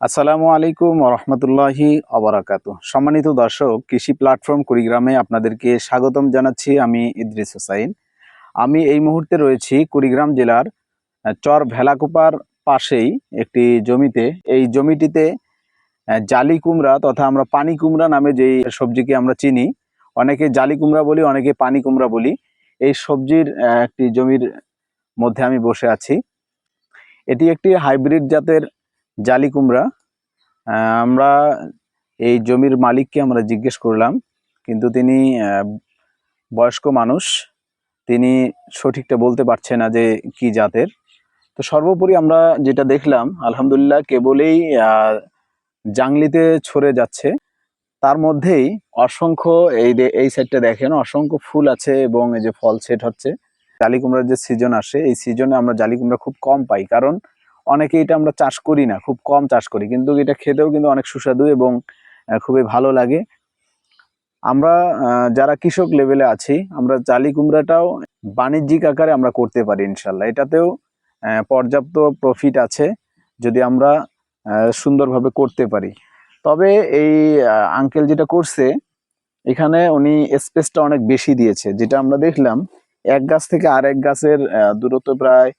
আসসালামু আলাইকুম রহমতুল্লাহি অবরাকাত সম্মানিত দর্শক, কৃষি প্ল্যাটফর্ম কুড়িগ্রামে আপনাদেরকে স্বাগতম জানাচ্ছি আমি ইদ্রিস হোসাইন। আমি এই মুহূর্তে রয়েছি কুড়িগ্রাম জেলার চর ভেলাকুপার পাশেই একটি জমিতে। এই জমিটিতে জালি কুমড়া তথা আমরা পানি কুমড়া নামে যেই সবজিকে আমরা চিনি, অনেকে জালি কুমড়া বলি, অনেকে পানি কুমড়া বলি, এই সবজির একটি জমির মধ্যে আমি বসে আছি। এটি একটি হাইব্রিড জাতের জালি কুমড়া। আমরা এই জমির মালিককে আমরা জিজ্ঞেস করলাম, কিন্তু তিনি বয়স্ক মানুষ, তিনি সঠিকটা বলতে পারছে না যে কি জাতের। তো সর্বোপরি আমরা যেটা দেখলাম, আলহামদুলিল্লাহ কেবলেই জাংলিতে ছড়ে যাচ্ছে। তার মধ্যেই অসংখ্য এই এই সাইডটা দেখেন, অসংখ্য ফুল আছে এবং এই যে ফল সেট হচ্ছে। জালি কুমড়ার যে সিজন আসে, এই সিজনে আমরা জালি কুমড়া খুব কম পাই, কারণ অনেকে এটা আমরা চাষ করি না, খুব কম চাষ করি, কিন্তু এটা খেতেও কিন্তু অনেক সুস্বাদু এবং খুবই ভালো লাগে। আমরা যারা কৃষক লেভেলে আছি, আমরা জালি কুমড়াটাও বাণিজ্যিক আকারে আমরা করতে পারি ইনশাল্লাহ। এটাতেও পর্যাপ্ত প্রফিট আছে যদি আমরা সুন্দরভাবে করতে পারি। তবে এই আঙ্কেল যেটা করছে, এখানে উনি স্পেসটা অনেক বেশি দিয়েছে। যেটা আমরা দেখলাম, এক গাছ থেকে আরেক গাছের দূরত্ব প্রায়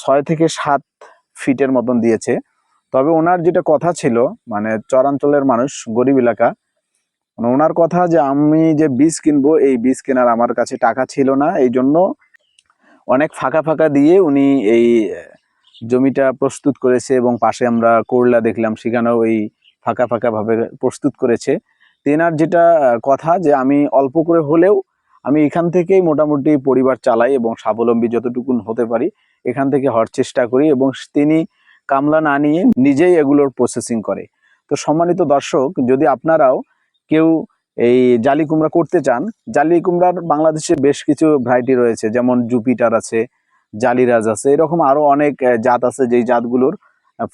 ছয় থেকে সাত ফিটের মতন দিয়েছে। তবে ওনার যেটা কথা ছিল মানে চরাঞ্চলের মানুষ, গরিব এলাকা মানে ওনার কথা যে আমি যে বীজ কিনবো, এই বীজ কেনার আমার কাছে টাকা ছিল না, এই জন্য অনেক ফাঁকা ফাঁকা দিয়ে উনি এই জমিটা প্রস্তুত করেছে এবং পাশে আমরা করলা দেখলাম, সেখানেও এই ফাঁকা ফাঁকাভাবে প্রস্তুত করেছে। তেনার যেটা কথা যে আমি অল্প করে হলেও আমি এখান থেকেই মোটামুটি পরিবার চালাই এবং স্বাবলম্বী যতটুকুন হতে পারি, এখান থেকে হওয়ার চেষ্টা করি এবং তিনি কামলা না নিয়ে নিজেই এগুলোর প্রসেসিং করে। তো সম্মানিত দর্শক, যদি আপনারাও কেউ এই জালি কুমড়া করতে চান, জালি কুমড়ার বাংলাদেশে বেশ কিছু ভ্যারাইটি রয়েছে, যেমন জুপিটার আছে জালিরাজ আছে, এরকম আরও অনেক জাত আছে যেই জাতগুলোর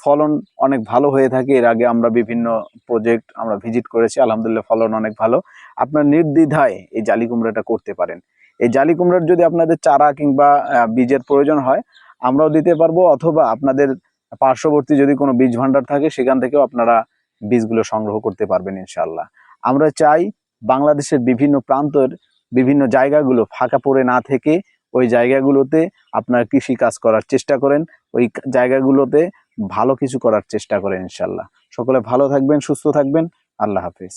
ফলন অনেক ভালো হয়ে থাকে। এর আগে আমরা বিভিন্ন প্রজেক্ট আমরা ভিজিট করেছি, আলহামদুলিল্লাহ ফলন অনেক ভালো। আপনার নির্দ্বিধায় এই জালি কুমড়াটা করতে পারেন। এই জালি কুমড়ার যদি আপনাদের চারা কিংবা বীজের প্রয়োজন হয়, আমরাও দিতে পারব অথবা আপনাদের পার্শ্ববর্তী যদি কোনো বীজ ভান্ডার থাকে, সেখান থেকেও আপনারা বীজগুলো সংগ্রহ করতে পারবেন ইনশাল্লাহ আমরা চাই বাংলাদেশের বিভিন্ন প্রান্তের বিভিন্ন জায়গাগুলো ফাঁকা পড়ে না থেকে ওই জায়গাগুলোতে আপনার কৃষি কাজ করার চেষ্টা করেন। ওই জায়গাগুলোতে ভালো কিছু করার চেষ্টা করেন ইনশাল্লাহ সকলে ভালো থাকবেন সুস্থ থাকবেন। আল্লাহ হাফিজ।